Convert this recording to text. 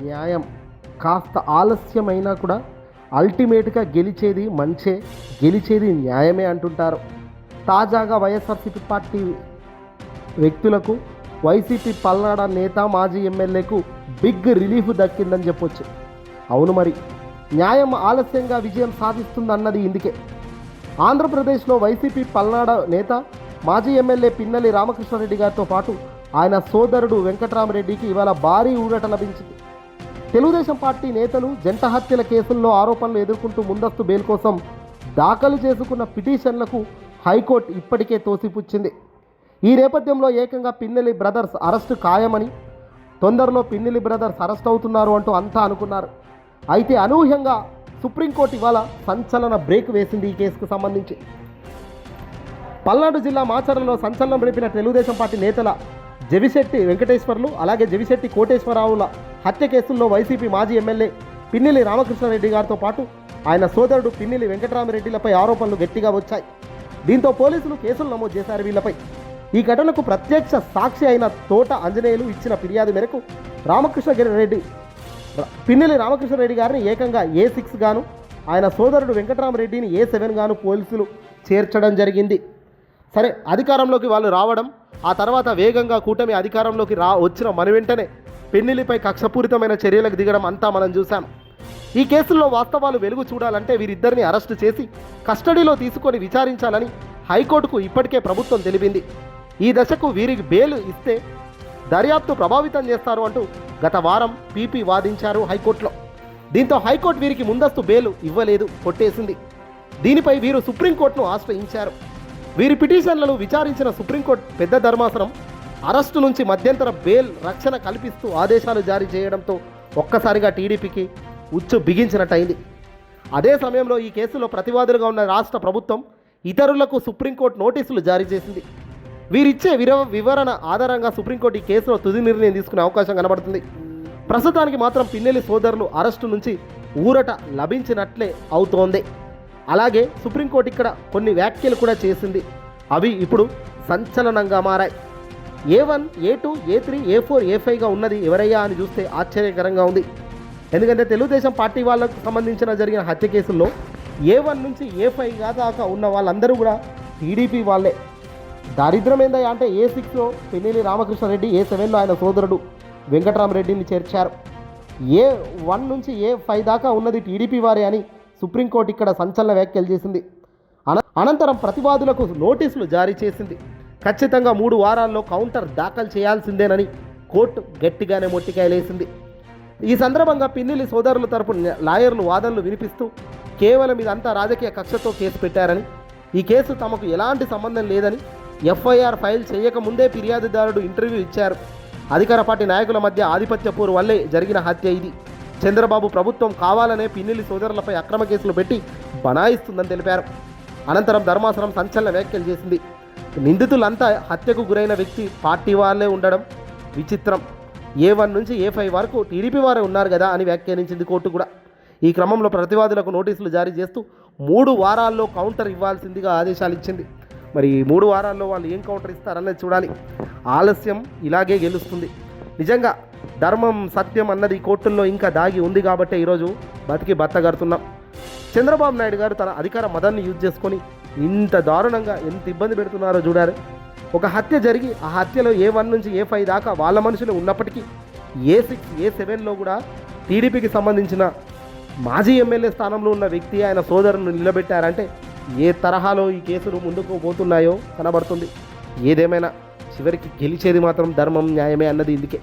న్యాయం. కాస్త ఆలస్యమైనా కూడా అల్టిమేట్గా గెలిచేది మంచే గెలిచేది న్యాయమే అంటుంటారు. తాజాగా వైఎస్ఆర్సీపీ పార్టీ వ్యక్తులకు వైసీపీ పల్నాడ నేత మాజీ ఎమ్మెల్యేకు బిగ్ రిలీఫ్ దక్కిందని చెప్పొచ్చు. అవును మరి న్యాయం ఆలస్యంగా విజయం సాధిస్తుందన్నది ఇందుకే. ఆంధ్రప్రదేశ్లో వైసీపీ పల్నాడ నేత మాజీ ఎమ్మెల్యే పిన్నెల్లి రామకృష్ణారెడ్డి గారితో పాటు ఆయన సోదరుడు వెంకట్రామరెడ్డికి ఇవాళ భారీ ఊరట లభించింది. తెలుగుదేశం పార్టీ నేతలు జంట హత్యల కేసుల్లో ఆరోపణలు ఎదుర్కొంటూ ముందస్తు బెయిల్ కోసం దాఖలు చేసుకున్న పిటిషన్లకు హైకోర్టు ఇప్పటికే తోసిపుచ్చింది. ఈ నేపథ్యంలో ఏకంగా పిన్నెలి బ్రదర్స్ అరెస్టు ఖాయమని తొందరలో పిన్నెలి బ్రదర్స్ అరెస్ట్ అవుతున్నారు అంటూ అంతా అనుకున్నారు. అయితే అనూహ్యంగా సుప్రీంకోర్టు ఇవాళ సంచలన బ్రేక్ వేసింది ఈ కేసుకు సంబంధించి. పల్నాడు జిల్లా మాచర్లలో సంచలనం రేపిన తెలుగుదేశం పార్టీ నేతల జవిశెట్టి వెంకటేశ్వర్లు అలాగే జవిశెట్టి కోటేశ్వరరావుల హత్య కేసుల్లో వైసీపీ మాజీ ఎమ్మెల్యే పిన్నిలి రామకృష్ణారెడ్డి గారితో పాటు ఆయన సోదరుడు పిన్నిలి వెంకటరామరెడ్డిలపై ఆరోపణలు గట్టిగా వచ్చాయి. దీంతో పోలీసులు కేసులు నమోదు చేశారు వీళ్ళపై. ఈ ఘటనకు ప్రత్యక్ష సాక్షి అయిన తోట ఆంజనేయులు ఇచ్చిన ఫిర్యాదు మేరకు రామకృష్ణగిరి రెడ్డి పిన్నెల్లి రామకృష్ణారెడ్డి గారిని ఏకంగా ఏ సిక్స్ గాను ఆయన సోదరుడు వెంకటరామరెడ్డిని ఏ సెవెన్ గాను పోలీసులు చేర్చడం జరిగింది. సరే అధికారంలోకి వాళ్ళు రావడం ఆ తర్వాత వేగంగా కూటమి అధికారంలోకి రా వచ్చిన మన వెంటనే పెన్నెల్లిపై కక్షపూరితమైన చర్యలకు దిగడం అంతా మనం చూశాం. ఈ కేసుల్లో వాస్తవాలు వెలుగు చూడాలంటే వీరిద్దరిని అరెస్టు చేసి కస్టడీలో తీసుకొని విచారించాలని హైకోర్టుకు ఇప్పటికే ప్రభుత్వం తెలిపింది. ఈ దశకు వీరికి బెయిల్ ఇస్తే దర్యాప్తు ప్రభావితం చేస్తారు అంటూ గత వారం పీపీ వాదించారు హైకోర్టులో. దీంతో హైకోర్టు వీరికి ముందస్తు బెయిల్ ఇవ్వలేదు కొట్టేసింది. దీనిపై వీరు సుప్రీంకోర్టును ఆశ్రయించారు. వీరి పిటిషన్లను విచారించిన సుప్రీంకోర్టు పెద్ద ధర్మాసనం అరెస్టు నుంచి మధ్యంతర బెయిల్ రక్షణ కల్పిస్తూ ఆదేశాలు జారీ చేయడంతో ఒక్కసారిగా టీడీపీకి ఉచ్చు బిగించినట్టయింది. అదే సమయంలో ఈ కేసులో ప్రతివాదులుగా ఉన్న రాష్ట్ర ప్రభుత్వం ఇతరులకు సుప్రీంకోర్టు నోటీసులు జారీ చేసింది. వీరిచ్చే విర వివరణ ఆధారంగా సుప్రీంకోర్టు ఈ కేసులో తుది నిర్ణయం తీసుకునే అవకాశం కనబడుతుంది. ప్రస్తుతానికి మాత్రం పిన్నెల్లి సోదరులు అరెస్టు నుంచి ఊరట లభించినట్లే అవుతోంది. అలాగే సుప్రీంకోర్టు ఇక్కడ కొన్ని వ్యాఖ్యలు కూడా చేసింది. అవి ఇప్పుడు సంచలనంగా మారాయి. A one A two A three A four A ఫైవ్గా ఉన్నది ఎవరయ్యా అని చూస్తే ఆశ్చర్యకరంగా ఉంది. ఎందుకంటే తెలుగుదేశం పార్టీ వాళ్ళకు సంబంధించిన జరిగిన హత్య కేసుల్లో ఏ వన్ నుంచి ఏ ఫైవ్ దాకా ఉన్న వాళ్ళందరూ కూడా టీడీపీ వాళ్ళే. దారిద్రం ఏందయ్యా అంటే ఏ సిక్స్లో పెన్నెల్లి రామకృష్ణారెడ్డి ఏ సెవెన్లో ఆయన సోదరుడు వెంకటరామరెడ్డిని చేర్చారు. ఏ వన్ నుంచి ఏ ఫైవ్ దాకా ఉన్నది టీడీపీ వారే అని సుప్రీంకోర్టు ఇక్కడ సంచలన వ్యాఖ్యలు చేసింది. అనంతరం ప్రతివాదులకు నోటీసులు జారీ చేసింది. ఖచ్చితంగా మూడు వారాల్లో కౌంటర్ దాఖలు చేయాల్సిందేనని కోర్టు గట్టిగానే మొట్టికాయలేసింది. ఈ సందర్భంగా పిన్నిలి సోదరుల తరపు లాయర్లు వాదనలు వినిపిస్తూ కేవలం ఇదంతా రాజకీయ కక్షతో కేసు పెట్టారని ఈ కేసు తమకు ఎలాంటి సంబంధం లేదని ఎఫ్ఐఆర్ ఫైల్ చేయకముందే ఫిర్యాదుదారుడు ఇంటర్వ్యూ ఇచ్చారు. అధికార పార్టీ నాయకుల మధ్య ఆధిపత్య పోరు వల్లే జరిగిన హత్య ఇది. చంద్రబాబు ప్రభుత్వం కావాలనే పిన్నెల్లి సోదరులపై అక్రమ కేసులు పెట్టి బనాయిస్తుందని తెలిపారు. అనంతరం ధర్మాసనం సంచలన వ్యాఖ్యలు చేసింది. నిందితులంతా హత్యకు గురైన వ్యక్తి పార్టీ వాళ్ళే ఉండడం విచిత్రం. ఏ వన్ నుంచి ఏ ఫైవ్ వరకు టీడీపీ వారే ఉన్నారు కదా అని వ్యాఖ్యానించింది కోర్టు కూడా. ఈ క్రమంలో ప్రతివాదులకు నోటీసులు జారీ చేస్తూ మూడు వారాల్లో కౌంటర్ ఇవ్వాల్సిందిగా ఆదేశాలు ఇచ్చింది. మరి ఈ మూడు వారాల్లో వాళ్ళు ఏం కౌంటర్ ఇస్తారనేది చూడాలి. ఆలస్యం ఇలాగే గెలుస్తుంది. నిజంగా ధర్మం సత్యం అన్నది కోర్టుల్లో ఇంకా దాగి ఉంది కాబట్టే ఈరోజు బతికి బత్తగడుతున్నాం. చంద్రబాబు నాయుడు గారు తన అధికార మదాన్ని యూజ్ చేసుకొని ఇంత దారుణంగా ఎంత ఇబ్బంది పెడుతున్నారో చూడారు. ఒక హత్య జరిగి ఆ హత్యలో ఏ వన్ నుంచి ఏ ఫైవ్ దాకా వాళ్ళ మనుషులు ఉన్నప్పటికీ ఏ సిక్స్ ఏ సెవెన్లో కూడా టీడీపీకి సంబంధించిన మాజీ ఎమ్మెల్యే స్థానంలో ఉన్న వ్యక్తి ఆయన సోదరును నిలబెట్టారంటే ఏ తరహాలో ఈ కేసులు ముందుకు పోతున్నాయో కనబడుతుంది. ఏదేమైనా చివరికి గెలిచేది మాత్రం ధర్మం న్యాయమే అన్నది ఇందుకే.